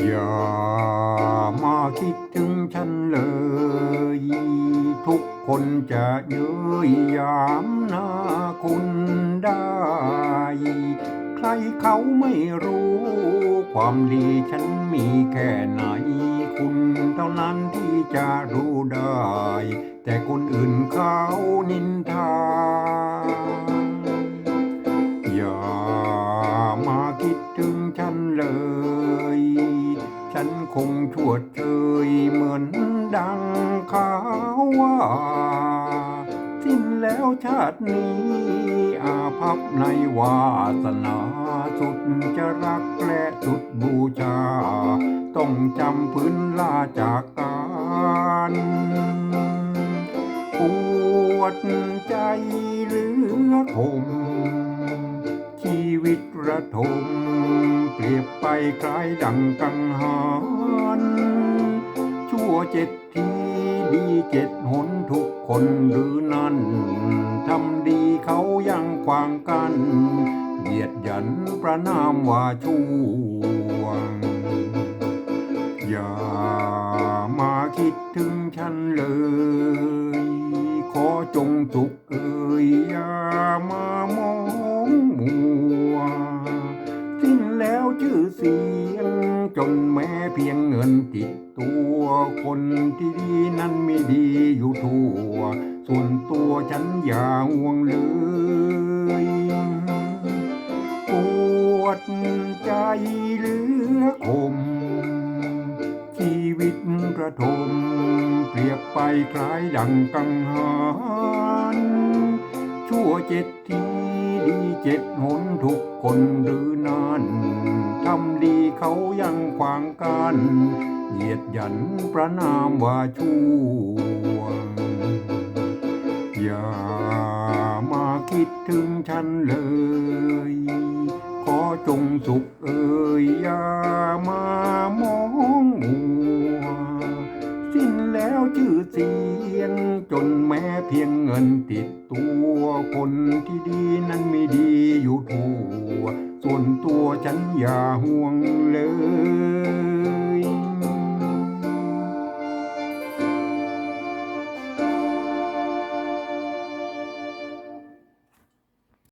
อย่ามาคิดถึงฉันเลย ทุกคนจะเย้ยยามหน้าคุณได้ ใครเขาไม่รู้ ความดีฉันมีแค่ไหน คุณเท่านั้นที่จะรู้ได้ แต่คนอื่นเขานินทา อย่า ชวดเชยเหมือนดังข่าวว่า สิ้นแล้วชาตินี้ อาภัพในวาสนาสุดจะรักและสุดบูชา ต้องจำพื้นลาจากกันปวดใจเหลือคมชีวิตระทม คล้ายดังกังหันชั่วเจ็ดทีดีเจ็ดหนทุกคนหรือนั้นทำดีเขายังขวางกันเหยียดหยันประนามว่าชั่วอย่ามาคิดถึงฉันเลย ขอจงสุขเอ่ยอย่ามามอง ชื่อเสียง จนแม้เพียงเงินติดตัวคนที่ดีนั้นไม่ดีอยู่ทั่ว ส่วนตัวฉันอย่าห่วงเลยปวดใจเหลือคมชีวิตระทม เปรียบไปคล้ายดังกังหันชั่วเจ็ดที ดีเจ็ดหนทุกคนหรือนั้นทำดีเขายังขวางกันเหยียดหยันประนามว่าช่วงอย่ามาคิดถึงฉันเลย ขอจงสุขเอ่ยอย่ามามองมัว ชื่อเสียง จนแม้เพียงเงินติดตัวคนที่ดีนั้นไม่ดีอยู่ทั่วส่วนตัวฉันอย่าห่วงเลย